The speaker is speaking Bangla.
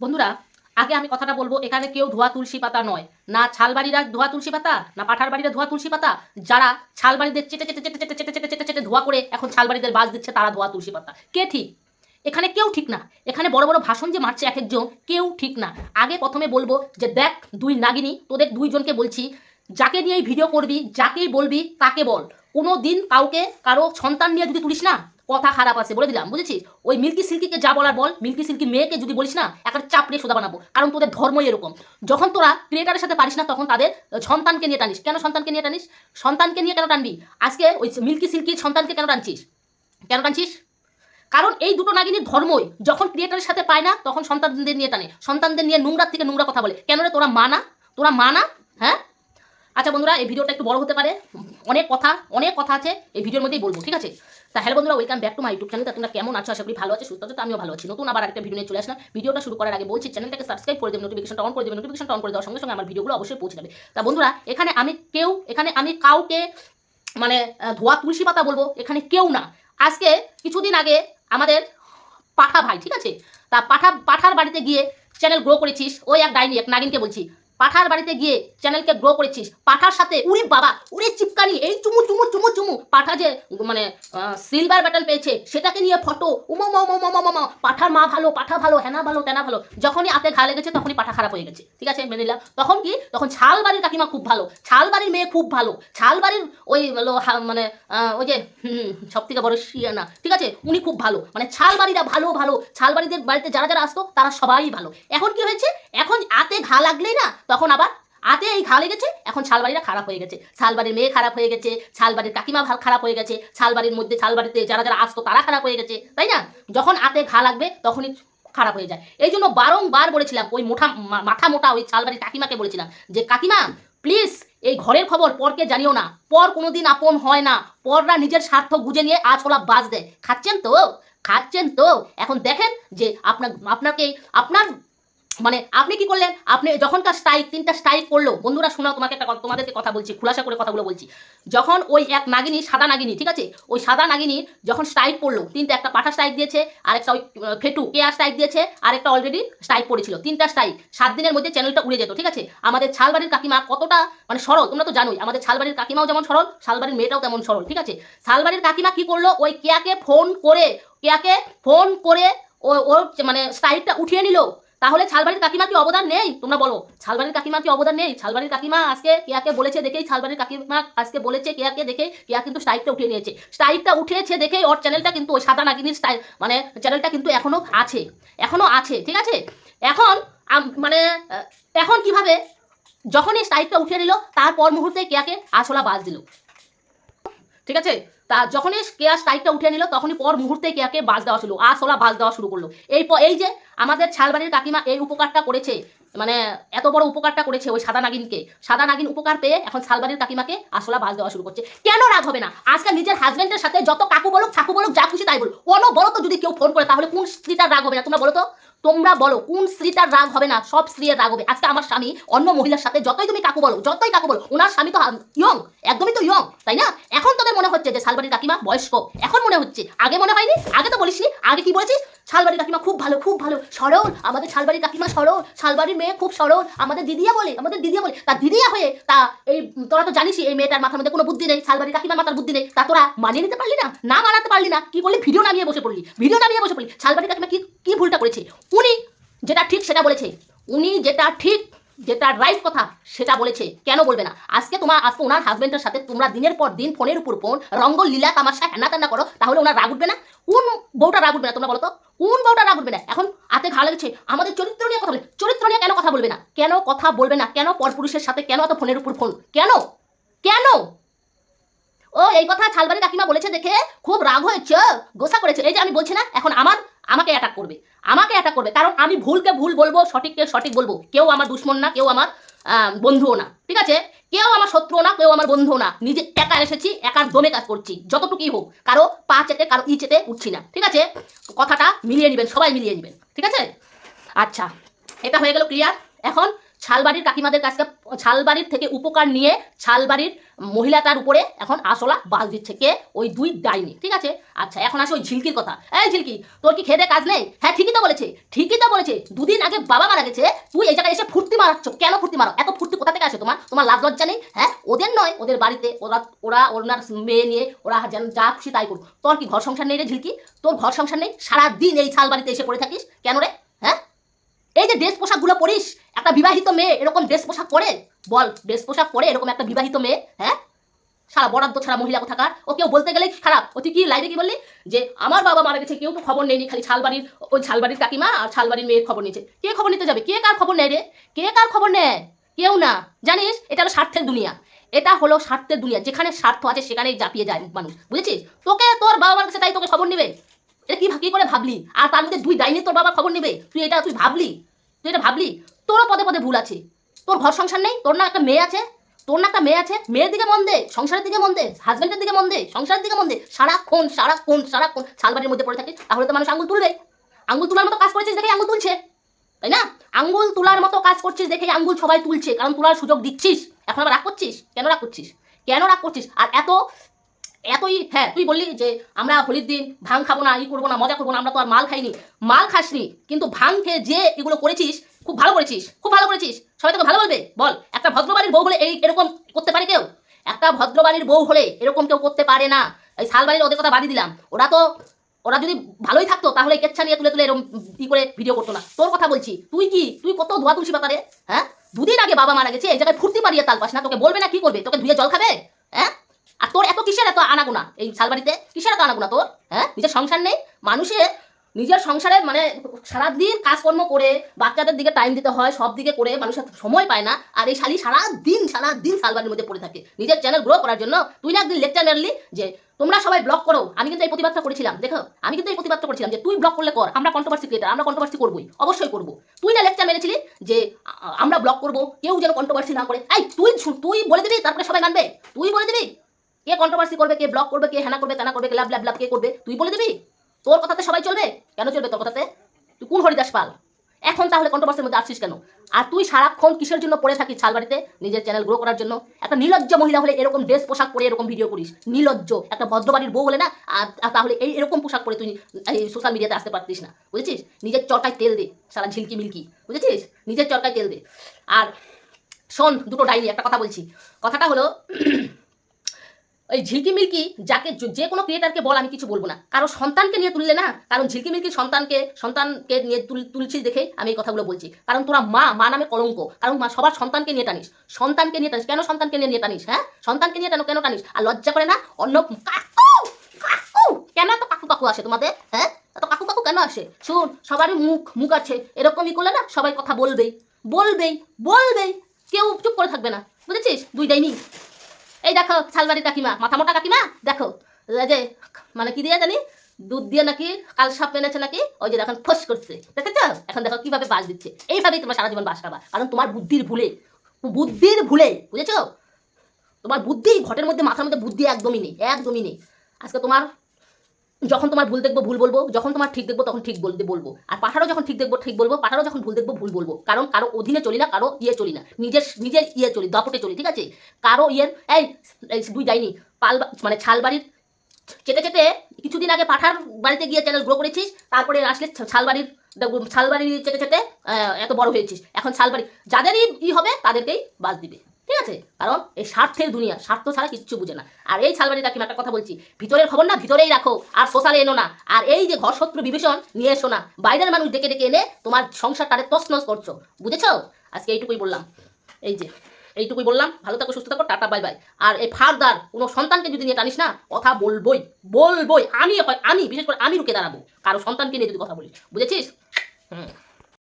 বন্ধুরা, আগে আমি কথাটা বলব, এখানে কেউ ধোয়া তুলসী পাতা নয়। না ছালবাড়িরা ধোয়া তুলসী পাতা, না পাঠার বাড়িরা ধোয়া তুলসী পাতা। যারা ছালবাড়িদের চেটে চেটে চেটে চেটে চেটে চেটে চেটে চেটে ধোয়া করে এখন ছালবাড়িদের বাজ দিচ্ছে, তারা ধোয়া তুলসী পাতা। কে ঠিক? এখানে কেউ ঠিক না। এখানে বড় বড় ভাষণ যে মারছে এক একজন কেউ ঠিক না। আগে প্রথমে বলব যে, দেখ দুই নাগিনী, তোদের দুইজনকে বলছি, যাকে নিয়ে ভিডিও করবি, যাকেই বলবি, তাকে বল। কোনো দিন কাউকে, কারও সন্তান নিয়ে যদি তুলিস না কথা খারাপ আছে, বলে দিলাম, বুঝেছিস? ওই মিল্কি সিল্কিকে যা বলার বল, মিল্কি সিল্কি মেয়েকে যদি বলিস না, একটা চাপড়ে সোদা বানাবো, কারণ তোদের ধর্মই এরকম। যখন তোরা ক্রিয়েটারের সাথে পারিস না, তখন তাদের সন্তানকে নিয়ে টানিস। কেন সন্তানকে নিয়ে টানিস? সন্তানকে নিয়ে কেন টানবি? আজকে ওই মিল্কি সিল্কির সন্তানকে কেন টানছিস? কেন টানছিস? কারণ এই দুটো নাগিনীর ধর্মই, যখন ক্রিয়েটারের সাথে পায় না, তখন সন্তানদের নিয়ে টানে। সন্তানদের নিয়ে নোংরার থেকে নোংরা কথা বলে। কেন রে, তোরা মানা তোরা মানা হ্যাঁ? আচ্ছা বন্ধুরা, এই ভিডিওটা একটু বড় হতে পারে। অনেক কথা অনেক কথা আছে, এই ভিডিওর মধ্যেই বলব, ঠিক আছে? তা হ্যালো বন্ধুরা welcome back to my YouTube channel তোমরা কেমন আছো? আশা করি ভালো আছো, সুস্থ আছো, তো আমিও ভালো আছি। নতুন আবার একটা ভিডিও নিয়ে চলে আসলাম। ভিডিওটা শুরু করার আগে বলছি চ্যানেলটাকে সাবস্ক্রাইব করে দেবে নোটিফিকেশনটা অন করে দেবে। নোটিফিকেশনটা অন করে দেওয়ার সঙ্গে সঙ্গে আমার ভিডিওগুলো অবশ্যই পৌঁছে যাবে। তা বন্ধুরা, এখানে আমি কেউ, এখানে আমি কাউকে মানে ধোয়া তুলসী পাতা বলব, এখানে কেউ না। আজকে কিছুদিন আগে আমাদের পাঠা ভাই, ঠিক আছে? তা পাঠা, পাঠার বাড়িতে গিয়ে চ্যানেল গ্রো করেছিস। ওই এক ডাইনি, এক নাগিনকে বলছি। পাঠার বাড়িতে গিয়ে চ্যানেলকে গ্রো করেছিস। পাঠার সাথে উড়ি বাবা উড়ি চিপকানি, এই চুমু চুমু চুমু চুমু। পাঠা যে মানে সিলভার ব্যাটন পেয়েছে, সেটাকে নিয়ে ফটো উমা পাঠার মা ভালো, পাঠা ভালো, হেনা ভালো, তেনা ভালো। যখনই হাতে ঘা লেগেছে, তখনই পাঠা খারাপ হয়ে গেছে। ঠিক আছে, মেনে নিলাম। তখন কি? তখন ছাল বাড়ির কাকিমা খুব ভালো। ছাল বাড়ির মেয়ে খুব ভালো। ছাল বাড়ির ওই মানে ওই যে সব থেকে বড় শিয়ানা ঠিক আছে? উনি খুব ভালো। মানে ছাল বাড়িরা ভালো ভালো। ছাল বাড়িদের বাড়িতে যারা যারা আসতো, তারা সবাই ভালো। এখন কি হয়েছে? এখন আতে ঘা লাগলেই না, তখন আবার আতে এই ঘা লেগেছে, এখন ছালবাড়িরা খারাপ হয়ে গেছে। শালবাড়ির মেয়ে খারাপ হয়ে গেছে, শালবাড়ির কাকিমা ভালো খারাপ হয়ে গেছে, শালবাড়ির মধ্যে, শালবাড়িতে যারা যারা আসতো তারা খারাপ হয়ে গেছে, তাই না? যখন আতে ঘা লাগবে, তখনই খারাপ হয়ে যায়। এই জন্য বারংবার বলেছিলাম, ওই মোটা মাথা মোটা ওই শালবাড়ির কাকিমাকে বলেছিলাম যে, কাকিমা প্লিজ এই ঘরের খবর পরকে জানিও না। পর কোনোদিন আপন হয় না। পররা নিজের স্বার্থ গুজে নিয়ে আজ আছলা বাজ দেয়। খাচ্ছেন তো? খাচ্ছেন তো? এখন দেখেন যে, আপনার, আপনাকে, আপনার মানে আপনি কি করলেন? আপনি যখনকার স্ট্রাইক তিনটা স্ট্রাইক করল, বন্ধুরা শোনাও তোমাকে একটা তোমাদেরকে কথা বলছি, খুলাসা করে কথাগুলো বলছি। যখন ওই এক নাগিনী, সাদা নাগিনী, ঠিক আছে? ওই সাদা নাগিনী যখন স্ট্রাইক পড়ল তিনটা একটা পাঠা স্ট্রাইক দিয়েছে আর একটা ওই ফেটু কেয়া স্ট্রাইক দিয়েছে আর একটা অলরেডি স্ট্রাইক পড়েছিল, তিনটা স্ট্রাইক সাত দিনের মধ্যে চ্যানেলটা উড়ে যেত, ঠিক আছে? আমাদের ছালবাড়ির কাকিমা কতটা মানে সরল, তোমরা তো জানোই, আমাদের ছালবাড়ির কাকিমাও যেমন সরল, শালবাড়ির মেয়েটাও তেমন সরল, ঠিক আছে? শালবাড়ির কাকিমা কি করল? ওই কেয়াকে ফোন করে কেয়াকে ফোন করে ও ওর মানে স্ট্রাইকটা উঠিয়ে নিল। তাহলে ছালবাড়ির কাকিমা কি অবদান নেই? তোমরা বলো। ছালবাড়ির কাকিমা কি অবদান নেই? ছালবাড়ির কাকিমা আজকে কেয়াকে বলেছে দেখেই, ছালবাড়ির কাকিমা আজকে বলেছে কেয়াকে দেখে কেয়া কিন্তু স্ট্রাইকটা উঠিয়ে নিয়েছে। স্ট্রাইকটা উঠিয়েছে দেখেই ওর চ্যানেলটা কিন্তু ওই সাদা নাগিনীর স্টাইল মানে চ্যানেলটা কিন্তু এখনও আছে। এখনও আছে, ঠিক আছে? এখন মানে এখন কীভাবে? যখনই স্ট্রাইকটা উঠিয়ে নিল তারপর মুহূর্তে কেয়াকে আসলা বাজ দিল। ঠিক আছে? তা যখনই কেয়া স্ট্রাইকটা উঠে নিল, তখনই পর মুহূর্তে কেয়াকে বাজ দেওয়া শুরু। আসলা বাজ দেওয়া শুরু করল। এই এই যে আমাদের ছালবাড়ির কাকিমা এই উপকারটা করেছে মানে এত বড় উপকারটা করেছে ওই সাদা নাগিনকে। সাদা নাগিন উপকার পেয়ে এখন শালবাড়ির কাকিমাকে আসলা বাজ দেওয়া শুরু করছে। কেন রাগ হবে না? আজকাল নিজের হাজবেন্ডের সাথে যত কাকু বলুক ছাকু বলুক, যা খুশি তাই বলুক। কোনো বলো তো যদি কেউ ফোন করে, তাহলে কোন স্ত্রীটার রাগ হবে না? তোমরা বলো তো। তোমরা বলো, কোন স্ত্রীটার রাগ হবে না? সব স্ত্রীর রাগ হবে। আজকে আমার স্বামী অন্য মহিলার সাথে যতই তুমি কাকু বলো, যতই কাকু বলো, ওনার স্বামী তো ইয়ং একদমই তো ইয়ং তাই না? এখন তোদের মনে হচ্ছে যে শালবাড়ির কাকিমা বয়স্ক। এখন মনে হচ্ছে, আগে মনে হয়নি? আগে তো বলিসনি, আগে কি বলেছিস? শালবাড়ির কাকিমা খুব ভালো খুব ভালো। সরল, আমাদের শালবাড়ির কাকিমা সরল, শালবাড়ির মেয়ে খুব সরল। আমাদের দিদিয়া বলে, আমাদের দিদিয়া বলে, তা দিদিয়া হয়ে তা এই তোরা তো জানিস এই মেয়েটার মাথার মধ্যে কোনো বুদ্ধি নেই, শালবাড়ির কাকিমার মাথার বুদ্ধি নেই। তা তোরা মানিয়ে নিতে পারলি না? না মানাতে পারলি না? কি বলি ভিডিও নামিয়ে বসে পড়লি। ভিডিও নামিয়ে বসে পড়লি। শালবাড়ির কাকিমা কি কি ভুলটা করেছে? উনি যেটা ঠিক সেটা বলেছে। উনি যেটা ঠিক যেটা রাইট কথা, সেটা বলেছে। কেন বলবে না? আজকে তোমার আজকে ওনার হাজবেন্ডের সাথে তোমরা দিনের পর দিন ফোনের উপর ফোন রঙ্গ লীলা, তামাশা হেনা তেনা করো, তাহলে ওনার রাগ উঠবে না? কোন বউটা রাগ উঠবে না তোমরা বলো তো? কোন বউটা রাগ উঠবে না? এখন হাতে ঘা লেগেছে। আমাদের চরিত্র নিয়ে কথা বলে। চরিত্র নিয়ে কেন কথা বলবে না? কেন কথা বলবে না? কেন পরপুরুষের সাথে কেন এত ফোনের উপর ফোন? কেন? কেন? ও, এই কথা ছালবাড়ি কাকিমা বলেছে দেখে? খুব রাগ হয়েছে। গোসা করেছে। এই যে আমি বলছি না, এখন আমার আমাকে অ্যাটাক করবে, আমাকে অ্যাটাক করবে। কারণ আমি ভুলকে ভুল বলব, সঠিককে সঠিক বলব। কেউ আমার দুশ্মন না, কেউ আমার বন্ধুও না, ঠিক আছে? কেউ আমার শত্রু না, কেউ আমার বন্ধুও না। নিজে একা এসেছি, একার দমে কাজ করছি, যতটুকুই হোক, কারও পা চেতে কারও ই চেতে উঠছি না, ঠিক আছে? কথাটা মিলিয়ে নেবেন, সবাই মিলিয়ে নেবেন, ঠিক আছে? আচ্ছা এটা হয়ে গেল ক্লিয়ার এখন ছালবাড়ির কাকিমাদের কাছে ছালবাড়ির থেকে উপকার নিয়ে ছালবাড়ির মহিলাটার উপরে এখন আসলা বাস দিচ্ছে। কে? ওই দুই ডাইনি। ঠিক আছে? আচ্ছা এখন আসে ওই ঝিলকির কথা। এই ঝিলকি, তোর কি খেদে কাজ নেই? হ্যাঁ ঠিকই তো বলেছে। ঠিকই তো বলেছে। দুদিন আগে বাবা মারা গেছে। তুই এই জায়গায় এসে ফুর্তি মারাচ্ছ। কেন ফুর্তি মারো এত ফুর্তি কোথা থেকে আসে তোমার? তোমার লাজ লজ্জা নেই? হ্যাঁ ওদের নয়, ওদের বাড়িতে। ওরা ওরা, ওনার মেয়ে নিয়ে ওরা যেন যা খুশি তাই করুক। তোর কি ঘর সংসার নেই রে ঝিলকি? তোর ঘর সংসার নেই? সারাদিন এই ছাল বাড়িতে এসে পড়ে থাকিস? কেন রে? হ্যাঁ? এই যে ড্রেস পোশাকগুলো পরিস একটা বিবাহিত মেয়ে এরকম ড্রেস পোশাক পরে? বল ড্রেস পোশাক পরে এরকম একটা বিবাহিত মেয়ে হ্যাঁ? সারা বরাদ্দ ছাড়া মহিলা কোথাকার? ও কেউ বলতে গেলেই খারাপ। ও তুই কি লাইভে কি বললি? যে আমার বাবা মারা গেছে, কেউ তো খবর নেয়নি, খালি ছালবাড়ির ওই ছালবাড়ির কাকিমা আর ছালবাড়ির মেয়ের খবর নিয়েছে। কে খবর নিতে যাবে? কে কার খবর নেয় রে? কে কার খবর নেয়? কেউ না। জানিস, এটা হলো স্বার্থের দুনিয়া। এটা হলো স্বার্থের দুনিয়া। যেখানে স্বার্থ আছে, সেখানেই জাপিয়ে যায় মানুষ। বুঝেছিস? তোকে তোর বাবা মার কাছে তাই তোকে খবর নেবে? এটা কি কি করে ভাবলি? আর তার মধ্যে দুই ডাইনি তোর বাবার খবর নেবে? তুই এটা তুই ভাবলি? তুই এটা ভাবলি? তোরও পদে পদে ভুল আছে। তোর ঘর সংসার নেই, তোর না একটা মেয়ে আছে, তোর না একটা মেয়ে আছে, মেয়ের দিকে মন দে, সংসারের দিকে মন দে হাজব্যান্ডের দিকে মন দে, সংসারের দিকে মন দে। সারাক্ষণ সারাক্ষণ সারাক্ষণ শালবাড়ির মধ্যে পড়ে থাকে তাহলে তো মানুষ আঙুল তুলবে। আঙুল তোলার মতো কাজ করেছিস দেখে আঙুল তুলছে। তাই না? আঙ্গুল তোলার মতো কাজ করছিস দেখে আঙ্গুল সবাই তুলছে, কারণ তোলার সুযোগ দিচ্ছিস। এখন আবার রাগ করছিস? কেন রাগ করছিস? কেন রাগ করছিস? আর এত, এতই হ্যাঁ তুই বললি যে আমরা হোলির দিন ভাং খাব না, ই করব না, মজা করব না, আমরা তো আর মাল খাইনি। মাল খাসনি, কিন্তু ভাং খেয়ে যে এগুলো করেছিস খুব ভালো করেছিস, খুব ভালো করেছিস। সবাই তোকে ভালো বলবে? বল, একটা ভদ্রবাড়ির বউ হলে এই এরকম করতে পারে কেউ? একটা ভদ্রবাড়ির বউ হলে এরকম কেউ করতে পারে না। এই শালবাড়ির ওদের কথা বাড়ি দিলাম। ওরা তো, ওরা যদি ভালোই থাকতো, তাহলে কেচ্ছা নিয়ে তুলে তুলে এরকম ই করে ভিডিও করতো না। তোর কথা বলছি, তুই কি, তুই কত ধোয়া তুলসী পাতারে হ্যাঁ? দুদিন আগে বাবা মারা গেছে, এই জায়গায় ফুর্তি মারিয়ে তাল পাস না। তোকে বলবে না কি করবে? তোকে ধুয়ে জল খাবে? হ্যাঁ? আর তোর এত কিসের এত আনাগোনা এই শালবাড়িতে? কিসের এত আনাগোনা তোর? হ্যাঁ? নিজের সংসার নেই? মানুষের নিজের সংসারে মানে সারাদিন কাজকর্ম করে, বাচ্চাদের দিকে টাইম দিতে হয়, সব দিকে করে মানুষের সময় পায় না। আর এই শালি সারা দিন সারা দিন শালবাড়ির মধ্যে পড়ে থাকে। নিজের চ্যানেল গ্রো করার জন্য তুই না একদিন লেকচার মারলি যে, তোমরা সবাই ব্লগ করো। আমি কিন্তু এই প্রতিবাদটা করেছিলাম, দেখো। আমি কিন্তু এই প্রতিবাদটা করেছিলাম যে, তুই ব্লগ করলে কর, আমরা কন্ট্রোভার্সি ক্রিয়েটার আমরা কন্ট্রোভার্সি করবোই, অবশ্যই করব। তুই না লেকচার মেরেছিলি যে আমরা ব্লগ করব, কেউ যেন কন্ট্রোভার্সি না করে। এই, তুই তুই বলে দিবি, তারপরে সবাই মানবে? তুই বলে দিবি? কে কন্ট্রোভার্সি করবে, কে ব্লক করবে, কে হেনা করবে, তেনা করবে, কে লাভ লাভ লাভ, কে করবে? তুই বলে দিবি? তোর কথাতে সবাই চলবে? কেন চলবে তোর কথাতে? তুই কোন হরিদাস পাল? এখন তাহলে কন্ট্রোভার্সির মধ্যে আসছিস কেন? আর তুই সারাক্ষণ কিসের জন্য পড়ে থাকিস ছালবাড়িতে নিজের চ্যানেল গ্রো করার জন্য? একটা নির্লজ্জ মহিলা হলে এরকম ড্রেস পোশাক পরে এরকম ভিডিও করিস। নির্লজ্জ একটা ভদ্রবাড়ির বউ হলে না আর আর তাহলে এই এরকম পোশাক পরে তুই এই সোশ্যাল মিডিয়াতে আসতে পারতিস না। বুঝেছিস? নিজের চরকায় তেল দে, সারা ঝিলকি মিলকি। বুঝেছিস? নিজের চরকায় তেল দে। আর শোন, দুটো ডাইনি একটা কথা বলছি। কথাটা হলো ওই ঝিলকি মিল্কি যাকে য- কোনো ক্রিয়েটারকে বল, আমি কিছু বলব না। কারও সন্তানকে নিয়ে তুললে না, কারণ ঝিলকি মিল্কির সন্তানকে সন্তানকে নিয়ে তুল তুলছিস দেখেই আমি এই কথাগুলো বলছি। কারণ তোরা মা মা নামে কলঙ্ক। কারণ মা সবার সন্তানকে নিয়ে টানিস। সন্তানকে নিয়ে টানিস। কেন সন্তানকে নিয়ে নিয়ে টানিস হ্যাঁ? সন্তানকে নিয়ে টানো কেন টানিস? আর লজ্জা করে না? অন্য কাকু! কাকু! কেন তো কাকু কাকু আসে তোমাদের হ্যাঁ? তো কাকু কাকু কেন আসে? শুন, সবারই মুখ মুখ আছে। এরকমই করলে না সবাই কথা বলবেই। বলবেই বলবেই। কেউ চুপ করে থাকবে না। বুঝেছিস? দুই ডাইনি এই দেখো শালবাড়ি কাকিমা মাথা মোটা কাকিমা? দেখো যে মানে কি দিয়ে জানি? দুধ দিয়ে নাকি কাল সাপ এনেছে নাকি? ওই যে এখন ফোস করছে। দেখেছ? এখন দেখো কীভাবে বাস দিচ্ছে। এইভাবেই তোমার সারা জীবন বাস খাবা। কারণ তোমার বুদ্ধির ভুলে বুদ্ধির ভুলে, বুঝেছ? তোমার বুদ্ধি ঘটের মধ্যে, মাথার মধ্যে বুদ্ধি একদমই নেই একদমই নেই। আজকে তোমার যখন তোমার ভুল দেখব, ভুল বলব, যখন তোমার ঠিক দেখব, তখন ঠিক বলতে বলব। আর পাঠারও যখন ঠিক দেখব, ঠিক বলব, পাঠারও যখন ভুল দেখব, ভুল বলব। কারণ কারও অধীনে চলি না, কারও ইয়ে চলি না। নিজের নিজের ইয়ে চলি, দাপটে চলি, ঠিক আছে? কারও ইয়ের এই দুই যাইনি পাল মানে ছালবাড়ির চেটে চেটে কিছুদিন আগে পাঠার বাড়িতে গিয়ে চ্যানেল গ্রো করেছিস, তারপরে আসলে ছালবাড়ির ছালবাড়ির চেটে চেটে এত বড় হয়েছিস। এখন ছালবাড়ি যাদেরই ই হবে, তাদেরকেই বাস দিবে। ঠিক আছে? কারণ এই স্বার্থের দুনিয়া, স্বার্থ ছাড়া কিচ্ছু বুঝে না। আর এই ছালবাড়ি কাকিমা একটা কথা বলছি, ভিতরের খবর না? ভিতরেই রাখো। আর সোশ্যালে এনো না। আর এই যে ঘর শত্রু বিভীষণ নিয়ে এসো না। বাইরের মানুষ ডেকে ডেকে এনে তোমার সংসারটারে তছনছ করছ। বুঝেছ? আজকে এইটুকুই বললাম। এই যে, এইটুকুই বললাম। ভালো থাকো, সুস্থ থাকো, টাটা, বাই বাই। আর এই ফারদার কোনো সন্তানকে যদি নিয়ে টানিস না, কথা বলবই বলবই। আমি আমি, বিশেষ করে আমি রুখে দাঁড়াবো। কারও সন্তানকে নিয়ে যদি কথা বলিস। বুঝেছিস? হুম।